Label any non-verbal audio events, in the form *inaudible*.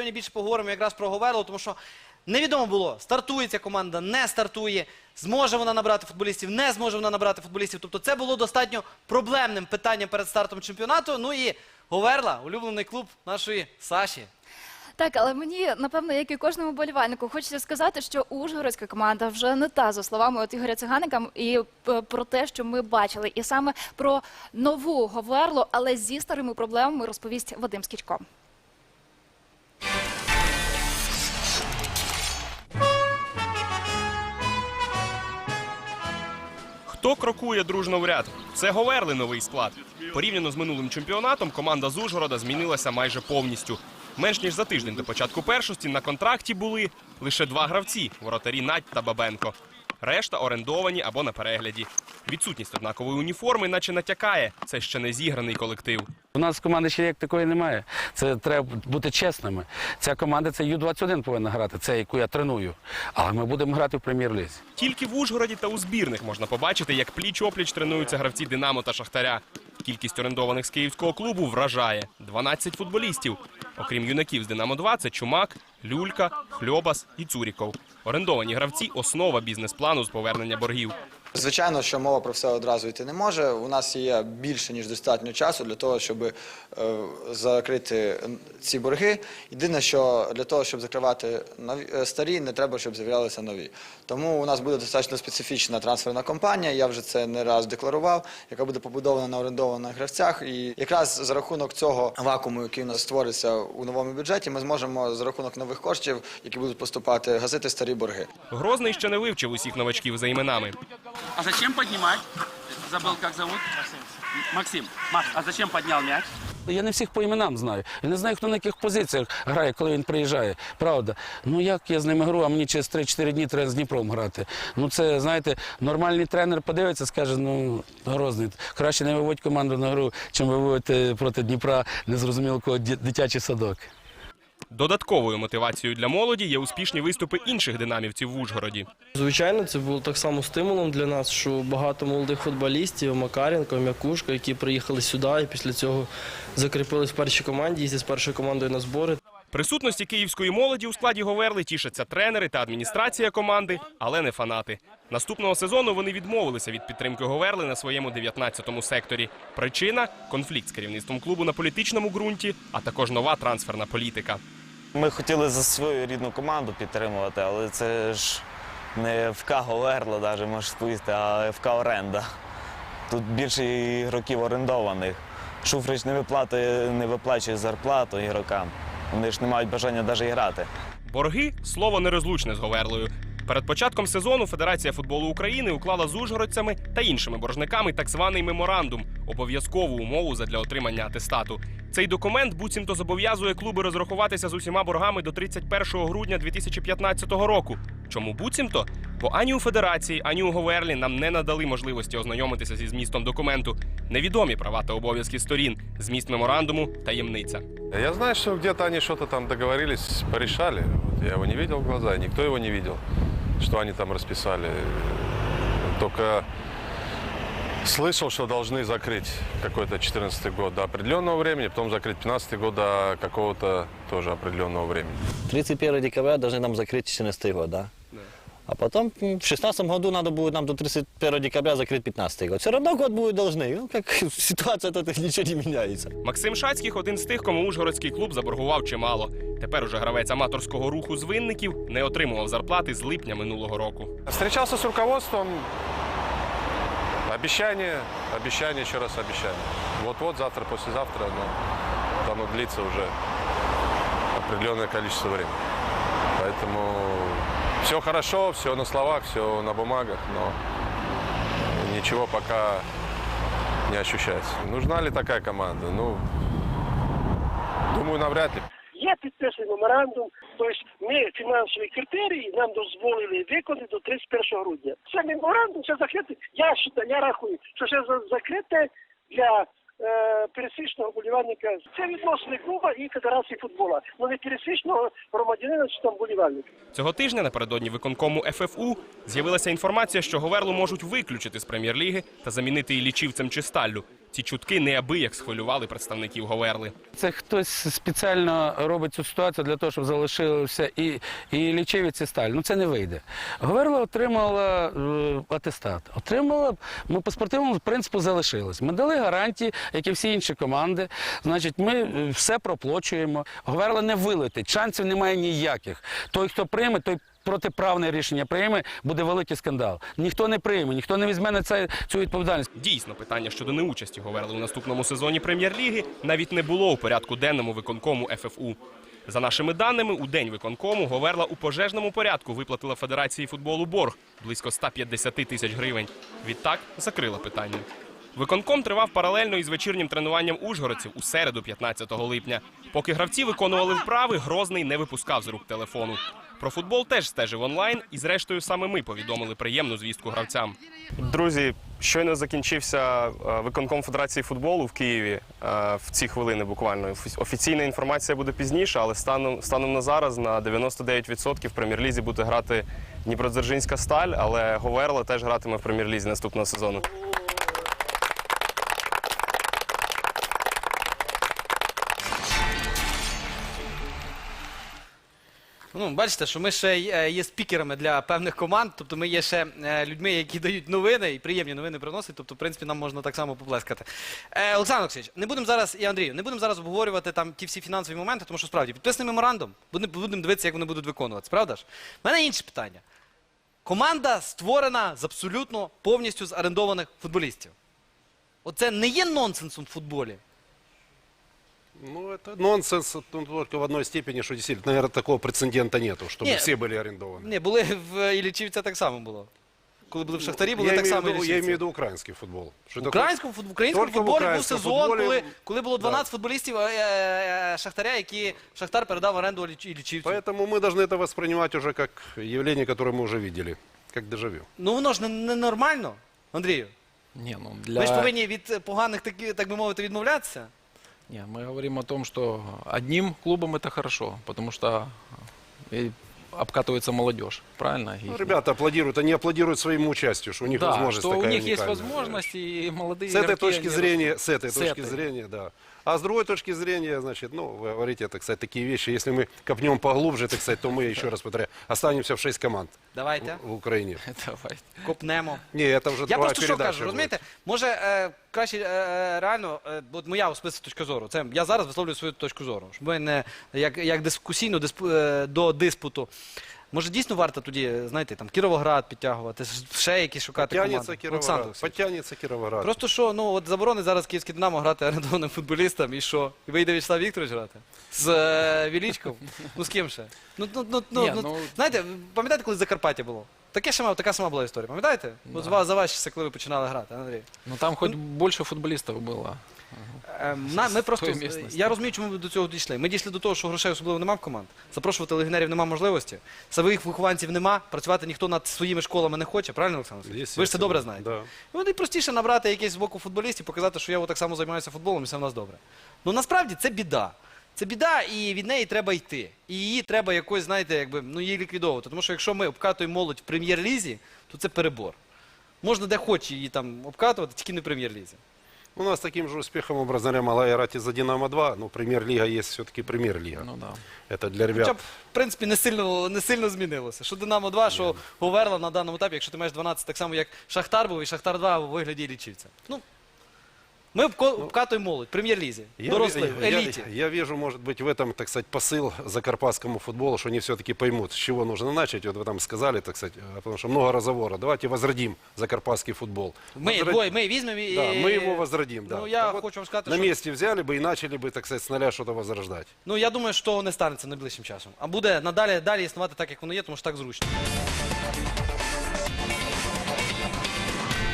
сьогодні більше поговоримо якраз про Говерло, тому що невідомо було, стартує ця команда, не стартує, зможе вона набрати футболістів, не зможе вона набрати футболістів. Тобто це було достатньо проблемним питанням перед стартом чемпіонату. Ну і Говерла, улюблений клуб нашої Саші. Так, але мені, напевно, як і кожному болівальнику, хочеться сказати, що Ужгородська команда вже не та, за словами от Ігоря Циганика, і е, про те, що ми бачили. І саме про нову Говерлу, але зі старими проблемами розповість Вадим Скічко. Хто крокує дружно в ряд? Це Говерли новий склад. Порівняно з минулим чемпіонатом, команда з Ужгорода змінилася майже повністю. Менш ніж за тиждень до початку першості на контракті були лише два гравці воротарі Надь та Бабенко. Решта орендовані або на перегляді. Відсутність однакової уніформи, наче натякає. Це ще не зіграний колектив. У нас команди ще як такої немає. Це треба бути чесними. Ця команда це Ю-21 повинна грати, це яку я треную. Але ми будемо грати в прем'єр-лізі. Тільки в Ужгороді та у збірних можна побачити, як пліч-опліч тренуються гравці Динамо та Шахтаря. Кількість орендованих з київського клубу вражає 12 футболістів. Окрім юнаків з Динамо 2 це Чумак, Люлька, Хльобас і Цуріков. Орендовані гравці основа бізнес-плану з повернення боргів. Звичайно, що мова про все одразу йти не може. У нас є більше ніж достатньо часу для того, щоб е, закрити ці борги. Єдине, що для того, щоб закривати нові, е, старі, не треба, щоб з'являлися нові. Тому у нас буде достатньо специфічна трансферна кампанія. Я вже це не раз декларував, яка буде побудована на орендованих гравцях. І якраз за рахунок цього вакууму, який у нас створиться у новому бюджеті, ми зможемо за рахунок нових коштів, які будуть поступати, гасити старі борги. Грозний ще не вивчив усіх новачків за іменами. А зачем поднимать? Забыл, как зовут? Максим. Макс, а зачем поднял мяч? Я не всіх по іменам знаю. Я не знаю, хто на яких позиціях грає, коли він приїжджає. Правда. Ну як я з ними гру, а мені через 3-4 дні треба з Дніпром грати. Ну це, знаєте, нормальний тренер подивиться, скаже, ну грозний. Краще не виводь команду на гру, чим виводити проти Дніпра незрозуміло кого дитячий садок. Додатковою мотивацією для молоді є успішні виступи інших динамівців в Ужгороді. Звичайно, це було так само стимулом для нас, що багато молодих футболістів, Макаренко, М'якушка, які приїхали сюди і після цього закріпились в першій команді, їздять з першою командою на збори. Присутності київської молоді у складі Говерли тішаться тренери та адміністрація команди, але не фанати. Наступного сезону вони відмовилися від підтримки Говерли на своєму 19-му секторі. Причина конфлікт з керівництвом клубу на політичному ґрунті, а також нова трансферна політика. Ми хотіли за свою рідну команду підтримувати, але це ж не ФК Говерло, навіть можеш сповісти, а ФК Оренда. Тут більше ігроків орендованих. Шуфрич не виплатує, не виплачує зарплату ігрокам. Вони ж не мають бажання навіть грати. Борги слово нерозлучне з Говерлою. Перед початком сезону Федерація футболу України уклала з ужгородцями та іншими боржниками так званий меморандум обов'язкову умову задля отримання атестату. Цей документ буцімто зобов'язує клуби розрахуватися з усіма боргами до 31 грудня 2015 року. Чому буцімто? Бо ані у федерації, ані у Говерлі нам не надали можливості ознайомитися зі змістом документу. Невідомі права та обов'язки сторін. Зміст меморандуму таємниця. Я знаю, что где-то они что-то там договорились, порешали. Вот я его не видел в глаза, никто его не видел, что они там расписали. Только слышал, что должны закрыть какой-то 14 год до определенного времени, потом закрыть 15 год до какого-то тоже определенного времени. 31 декабря должны нам закрыть 14 год, да? А потом м, в 16 году надо будет нам до 31 декабря закрыть 15 год. Все равно год будет должны. Ну, как *laughs* ситуация тут ничего не меняется. Максим Шацьких один з тих, кому Ужгородський клуб заборгував чимало. Тепер уже гравець аматорського руху з винників не отримував зарплати з липня минулого року. Встречался с руководством. Обещание, обещание, еще раз обещание. Вот-вот, завтра, послезавтра, но оно длится уже определенное количество времени. Поэтому все хорошо, все на словах, все на бумагах, но ничего пока не ощущается. Нужна ли такая команда? Ну, думаю, навряд ли. Є підписаний меморандум, тобто ми фінансові критерії нам дозволили виконати до 31 грудня. Це меморандум, це закрите. Я вважаю, я рахую, що це за- закрите для е, пересічного болівальника. Це відносини клуба і Федерації футбола, але не пересічного громадянина чи там болівальника. Цього тижня напередодні виконкому ФФУ з'явилася інформація, що Говерлу можуть виключити з прем'єр-ліги та замінити її лічівцем чи сталлю. Ці чутки неабияк схвилювали представників Говерли. Це хтось спеціально робить цю ситуацію для того, щоб залишилося і, і лічивець, і сталь. Ну це не вийде. Говерла отримала е, атестат. Отримала, ми по спортивному принципу залишились. Ми дали гарантії, як і всі інші команди. Значить, ми е, все проплачуємо. Говерла не вилетить, шансів немає ніяких. Той, хто прийме, той. Протиправне рішення прийме, буде великий скандал. Ніхто не прийме, ніхто не візьме на це цю відповідальність. Дійсно, питання щодо неучасті Говерли у наступному сезоні прем'єр-ліги навіть не було у порядку денному виконкому ФФУ. За нашими даними, у день виконкому Говерла у пожежному порядку виплатила Федерації футболу борг близько 150 тисяч гривень. Відтак закрила питання. Виконком тривав паралельно із вечірнім тренуванням ужгородців у середу, 15 липня. Поки гравці виконували вправи, Грозний не випускав з рук телефону. Про футбол теж стежив онлайн, і зрештою саме ми повідомили приємну звістку гравцям. Друзі, щойно закінчився е, виконком Федерації футболу в Києві е, в ці хвилини. Буквально Офі- офіційна інформація буде пізніше, але станом станом на зараз на 99% в прем'єр-лізі буде грати Дніпродзержинська сталь, але Говерла теж гратиме в прем'єр-лізі наступного сезону. Ну, бачите, що ми ще е, є спікерами для певних команд, тобто ми є ще е, людьми, які дають новини і приємні новини приносять. Тобто, в принципі, нам можна так само поплескати. Е, Олександр Олексійович, не будемо зараз, і Андрію, не будемо зараз обговорювати там ті всі фінансові моменти, тому що справді підписаний меморандум, будемо дивитися, як вони будуть виконуватися, правда ж? У мене інше питання. Команда створена з абсолютно повністю з орендованих футболістів. Оце не є нонсенсом в футболі. Ну, это нонсенс ну, только в одной степени, что действительно, наверное, такого прецедента нету, чтобы Не. все были арендованы. Ні, були в Іллічівці так само було. Коли були в Шахтарі, були я, так имею само в виду, я Іллічівці. имею в виду украинский футбол. Что В такое- українському, фут- в українському Тільки в футболі був українському сезон, футболі, коли, коли було да. 12 футболістів е, е, е, Шахтаря, які Шахтар передав в оренду Ілліч- Іллічівцю. Поэтому мы должны это воспринимать уже как явление, которое мы уже видели, как дежавю. Ну воно ж не, не нормально, Андрію. Не, ну Ми для... ж повинні від е, поганих, такі, так би мовити, відмовлятися. Не, мы говорим о том, что одним клубом это хорошо, потому что и обкатывается молодежь, правильно? Ну, Их- ребята аплодируют, они аплодируют своему участию, что у них да, возможность что у такая них есть уникальная. возможность, и молодые С этой игроки, точки они зрения, с этой С точки этой. зрения, да. А с другой точки зрения, значит, ну, вы говорите, так сказать, такие вещи. Если мы копнем поглубже, так сказать, то мы, еще раз повторяю, останемся в 6 команд Давайте, в Украине. растут. *laughs* Давайте. копнемо. Не, это уже Я другая просто що передача кажу, будет. розумієте, може е, краще е, е, реально, е, от моя особиста точка зору. Це я зараз висловлюю свою точку зору. Щоб ми не як, як дискусійно дисп, е, до диспуту. Може, дійсно варто тоді, знаєте, там Кіровоград підтягувати, ще якісь шукати Подтянется команди. Олександр Кировоград. Олексійович. Подтянется Кировоград. Просто що, ну от заборонить зараз київське Динамо грати орендованим футболістам, і що? І вийде Вячеслав Вікторович грати? З е, Вілічком? Ну з ким ще? Ну, ну, ну, ну, Ні, ну, ну- знаєте, пам'ятаєте, коли Закарпаття було? Таке сама, така сама була історія, пам'ятаєте? От за, за ваші коли ви починали грати, Андрій. Ну там хоть больше футболистов было. Ем, на, ми просто, тої місцевості. я розумію, чому ми до цього дійшли. Ми дійшли до того, що грошей особливо нема в команд. Запрошувати легіонерів нема можливості. Своїх вихованців нема, працювати ніхто над своїми школами не хоче, правильно, Олександр? Ви ж це добре знаєте. Да. Ну, найпростіше набрати якийсь з боку футболістів, показати, що я так само займаюся футболом і все в нас добре. Ну насправді це біда. Це біда, і від неї треба йти. І її треба якось, знаєте, якби ну її ліквідовувати. Тому що якщо ми обкатуємо молодь в прем'єр-лізі, то це перебор. Можна де хоче її там обкатувати, тільки не в прем'єр-лізі. У нас таким же успехом, образно говоря, могла играть и за «Динамо-2», но премьер-лига есть все-таки премьер-лига. Ну да. Это для ребят. Хоча б, в принципі, не сильно, не сильно змінилося. Що Динамо 2, що Говерла на даному етапі, якщо ти маєш 12, так само, як Шахтар був, і Шахтар 2 у вигляді лічівця. Ну, ми обко- обкатуємо молодь в прем'єр-лізі, Я, дорослих, я- я- еліті. я вижу, может быть, в этом, так сказать, посыл закарпатскому футболу, что они все-таки поймут, с чего нужно начать. Вот вы там сказали, так сказать, а потому что много разговора. Давайте возродим закарпатский футбол. Ми, Возрод- бой, ми візьмемо і... Да, мы его возродим, да. Ну, я Так вот, хочу вам сказати, на що... месте взяли бы и начали бы, так сказать, с нуля что-то возрождать. Ну, я думаю, що того не станеться найближчим часом. А буде надалі далі існувати так, як воно є, тому що так зручно.